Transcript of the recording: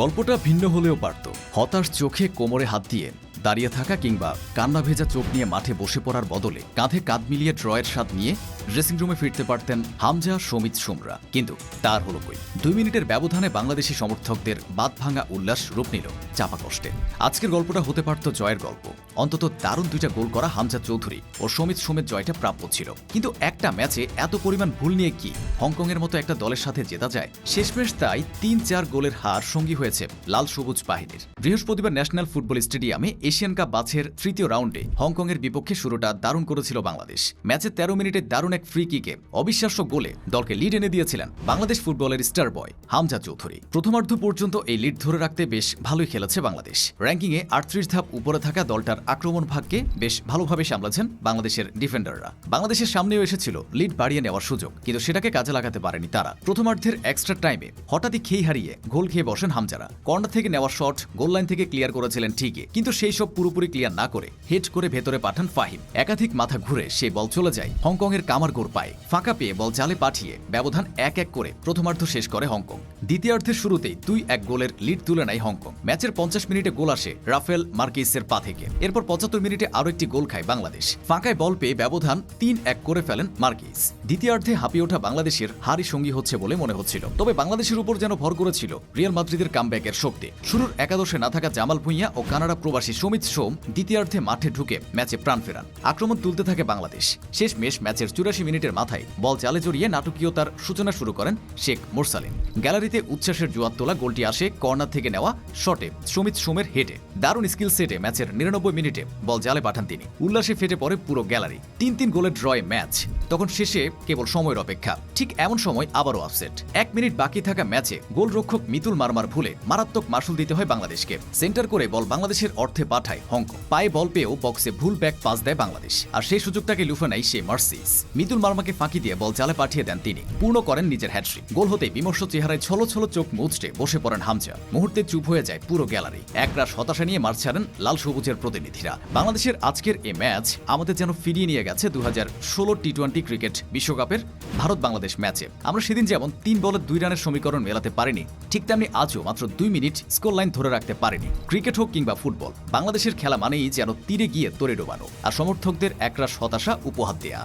গল্পটা ভিন্ন হলেও পারত। হতাশ চোখে কোমরে হাত দিয়ে দাঁড়িয়ে থাকা কিংবা কান্না ভেজা চোখ নিয়ে মাঠে বসে পড়ার বদলে কাঁধে কাঁধ মিলিয়ে ড্রয়ের স্বাদ নিয়ে ড্রেসিং রুমে ফিরতে পারতেন হামজা সমিত সুমরা। কিন্তু তার হলো কই? দুই মিনিটের ব্যবধানে বাংলাদেশি সমর্থকদের বাদ ভাঙা উল্লাস রূপ নিল চাপা কষ্টে। আজকের গল্পটা হতে পারত জয়ের গল্প। অন্তত দারুণ দুইটা গোল করা হামজা চৌধুরী ও সমিত সোমের জয়টা প্রাপ্য ছিল। কিন্তু একটা ম্যাচে এত পরিমাণ ভুল নিয়ে কি হংকংয়ের মতো একটা দলের সাথে জেতা যায়? শেষমেশ তাই তিন চার গোলের হার সঙ্গী হয়েছে লাল সবুজ বাহিনীর। বৃহস্পতিবার ন্যাশনাল ফুটবল স্টেডিয়ামে এশিয়ান কাপ বাছের তৃতীয় রাউন্ডে হংকংয়ের বিপক্ষে শুরুটা দারুণ করেছিল বাংলাদেশ। ম্যাচের তেরো মিনিটে দারুণ এক ফ্রি কিকে অবিশ্বাস্য গোলে দলকে লিড এনে দিয়েছিলেন বাংলাদেশ ফুটবলের স্টার বয় হামজা চৌধুরী। প্রথমার্ধ পর্যন্ত এই লিড ধরে রাখতে বেশ ভালোই খেলেছে বাংলাদেশ। র্যাঙ্কিংয়ে আটত্রিশ ধাপ উপরে থাকা দলটার আক্রমণ ভাগকে বেশ ভালোভাবে সামলাছেন বাংলাদেশের ডিফেন্ডাররা বাংলাদেশের সামনেও এসেছিল লিড বাড়িয়ে নেওয়ার সুযোগ, কিন্তু সেটাকে কাজে লাগাতে পারেনি তারা। প্রথমার্ধের এক্সট্রা টাইমে হঠাৎই খেই হারিয়ে গোল খেয়ে বসেন হামজারা। কর্নার থেকে নেওয়া শট গোল লাইন থেকে ক্লিয়ার করেছিলেন ঠিকই, কিন্তু সেই সব পুরোপুরি ক্লিয়ার না করে হেড করে ভেতরে পাঠান ফাহিম। একাধিক মাথা ঘুরে সে বল চলে যায় হংকংয়ের কামার গোর পায়ে। ফাঁকা পেয়ে বল জালে পাঠিয়ে ব্যবধান এক এক করে প্রথমার্ধ শেষ করে হংকং। দ্বিতীয়ার্ধের শুরুতেই দুই এক গোলের লিড তুলে নেয় হংকং। ম্যাচের পঞ্চাশ মিনিটে গোল আসে রাফেল মার্কিসের পা থেকে। এরপর পঁচাত্তর মিনিটে আরও একটি গোল খায় বাংলাদেশ। ফাঁকায় বল পেয়ে ব্যবধান তিন এক করে ফেলেন মার্কিস। দ্বিতীয়ার্ধে হাঁপিয়ে ওঠা বাংলাদেশের হারি সঙ্গী হচ্ছে বলে মনে হচ্ছিল। তবে বাংলাদেশের উপর যেন ভর করেছিল রিয়াল মাদ্রিদের কামব্যাকের শক্তি। শুরুর একাদশে না থাকা জামাল ভুঁইয়া ও কানাডা প্রবাসী সমিত সোম দ্বিতীয়ার্ধে মাঠে ঢুকে ম্যাচে প্রাণ ফেরান। আক্রমণ তুলতে থাকে বাংলাদেশ। শেষ মেশ ম্যাচের চুরাশি মিনিটের মাথায় বল জালে জড়িয়ে নাটকীয়তার সূচনা শুরু করেন শেখ মোরসালিন। গ্যালারিতে উচ্ছ্বাসের জোয়ার তোলা গোলটি আসে কর্নার থেকে নেওয়া শটে সমিত সোমের হেডে। দারুণ স্কিল সেটে ম্যাচের নিরানব্বই মিনিটে বল জালে পাঠান তিনি। উল্লাসে ফেটে পড়ে পুরো গ্যালারি। তিন তিন গোলের ড্রয়ে ম্যাচ। তখন শেষে কেবল সময়ের অপেক্ষা। ঠিক এমন সময় আবারও আপসেট। এক মিনিট বাকি থাকা ম্যাচে গোলরক্ষক মিতুল মারমার ভুলে মারাত্মক মাসুল দিতে হয় বাংলাদেশকে। সেন্টার করে বল বাংলাদেশের অর্থে পাঠায় হংকং। পায়ে বল পেয়েও বক্সে ভুল ব্যাক পাস দেয় বাংলাদেশ। আর সেই সুযোগটাকে লুফে নেয় সে মার্সিস। মিতুল মার্মাকে ফাঁকি দিয়ে বল জালে পাঠিয়ে দেন তিনি। পূর্ণ করেন নিজের হ্যাট্রিক গোল হতে বিমর্ষ চেহারায় ছলো ছলো চোখ মুচড়ে বসে পড়েন হামজা। মুহূর্তে চুপ হয়ে যায় পুরো গ্যালারি। একরাশ হতাশা নিয়ে মার ছাড়েন লাল সবুজের প্রতিনিধিরা। বাংলাদেশের আজকের এ ম্যাচ আমাদের যেন ফিরিয়ে নিয়ে গেছে দু হাজার ষোলো টি টোয়েন্টি ক্রিকেট বিশ্বকাপের ভারত বাংলাদেশ ম্যাচে। আমরা সেদিন যেমন তিন বলে দুই রানের সমীকরণ মেলাতে পারিনি, ঠিক তেমনি আজও মাত্র দুই মিনিট স্কোর লাইন ধরে রাখতে পারেনি, ক্রিকেট হোক কিংবা ফুটবল। বাংলাদেশের খেলা মানেই যেন তীরে গিয়ে তোরে ডোবানো। আর সমর্থকদের একরাশ হতাশা উপহার দেয়া।